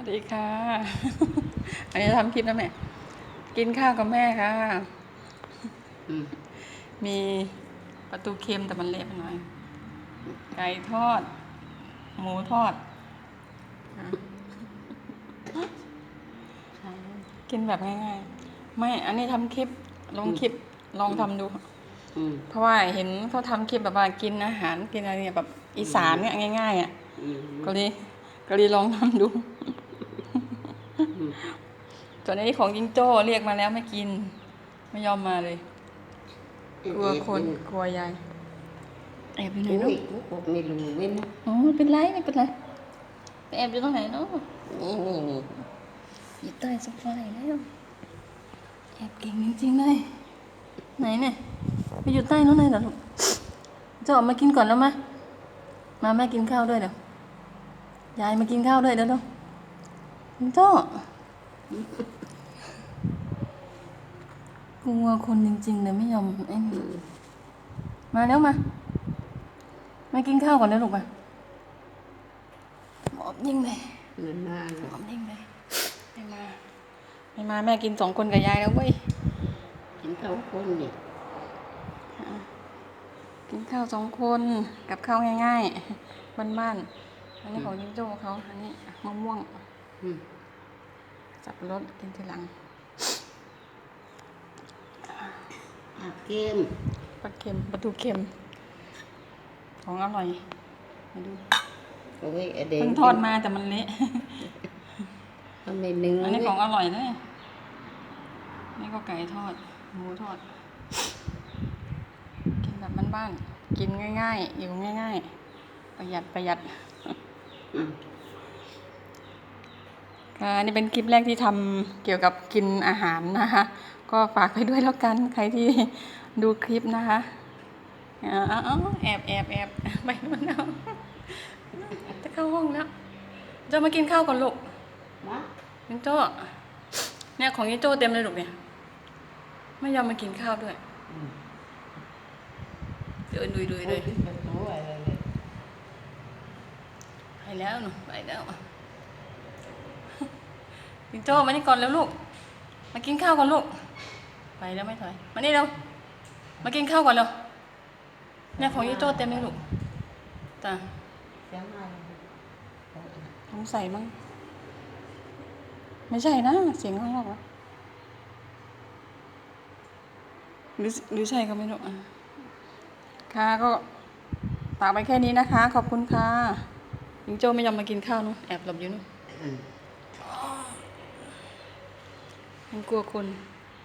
วัสดีค่ะ อันนี้ทำคลิปนะแม่ กินข้าวกับแม่ค่ะอืมมีประตูเค็มแต่มันเละไปหน่อย ไก่ทอด หมูทอด กินแบบง่ายๆ ไม่ อันนี้ทำคลิป ลงคลิป ลองทำดูอืมเพราะว่าเห็นเขาทำคลิปแบบว่ากินอาหาร กินอะไรเนี่ยแบบอีสานเนี่ยง่ายๆอะอืมก็เลยก็เลยลองทำดู ส่วนอันนี้ของจิงโจ้เรียกมาแล้วไม่กิน ไม่ยอมมาเลย กลัวคนกลัวยายแอบอยู่ไหนอุ้เนาะยกูก็ไม่รู้เว้ยนะอ๋อไม่เป็นไรไม่เป็นไรไปแอบอยู่ตรงไหนเนาะนี่นี่นี่อยู่ใต้โซฟาอีกแล้วแอบเก่งจริงๆเลยไหนเนี่ยไปอยู่ใต้นู้นเลยเหรอลูกจะออกมากินก่อนแล้วมามาแม่กินข้าวด้วยเดี๋ยวยายมากินข้าวด้วยเดี๋ยวเดี๋ยว จิงโจ้กลัวคนจริงๆเลยไม่ยอมไอ้นี่มาแล้วมา มากินข้าวก่อนนะลูกมาหมอบยิ่งเลยเงินมาหแล้มวอบยิ่งเลยไม่มาไม่มาแม่กินสองคนกับยายแล้วเว้ยกินข้าวคนนี่กินข้าวสองคนกับข้าวง่ายๆบ้านๆอันนี้ของยิงโจ้เขาอันนี้มะม่วงอืม สับปะรดกินทีหลังอาเกมปลาเค็มปลาทูเค็ม ของอร่อยมาดูโอ้ยไอเด็กเพิ่งทอดมาแต่มันเละทำไมเนื้ออันนี้ของอร่อยนะเนี่ยนี่ก็ไก่ทอดหมูทอด กินแบบบ้านๆกินง่าย ๆ อยู่ง่าย ๆ ประหยัดประหยัด อืมค่ะ อันนี่เป็นคลิปแรกที่ทำเกี่ยวกับกินอาหารนะคะ ก็ฝากไปด้วยแล้วกันใครที่ดูคลิปนะคะอ่าเอาแอบแอบแอบไปมันเอาจะเข้าห้องแล้วจะมากินข้าวก่อนลูกมายิงโจ้เนี่ยของยิงโจ้เต็มเลยลูกเนี่ยไม่ยอมมากินข้าวด้วยอืมเดินดุยดุยเลยโอ้ประตูอะไรเลยไปแล้วหนูไปแล้ว ยิงโจ้มานี่ก่อนแล้วลูก มากินข้าวก่อนลูก ไปแล้วไม่ถอย มานี่เร็ว มากินข้าวก่อนเร็วเนี่ยของยิงโจ้เต็มเลยลูกจ้ะเสียงอะไรสงสัยมั้ง ไม่ใช่นะ เสียงข้างนอกวะหรือหรือใช่ก็ไม่รู้อะค่ะก็ฝากไปแค่นี้นะคะ ขอบคุณค่ะยิงโจ้ไม่ยอมมากินข้าวนู้นแอบหลบอยู่นู้น มันกลัวคน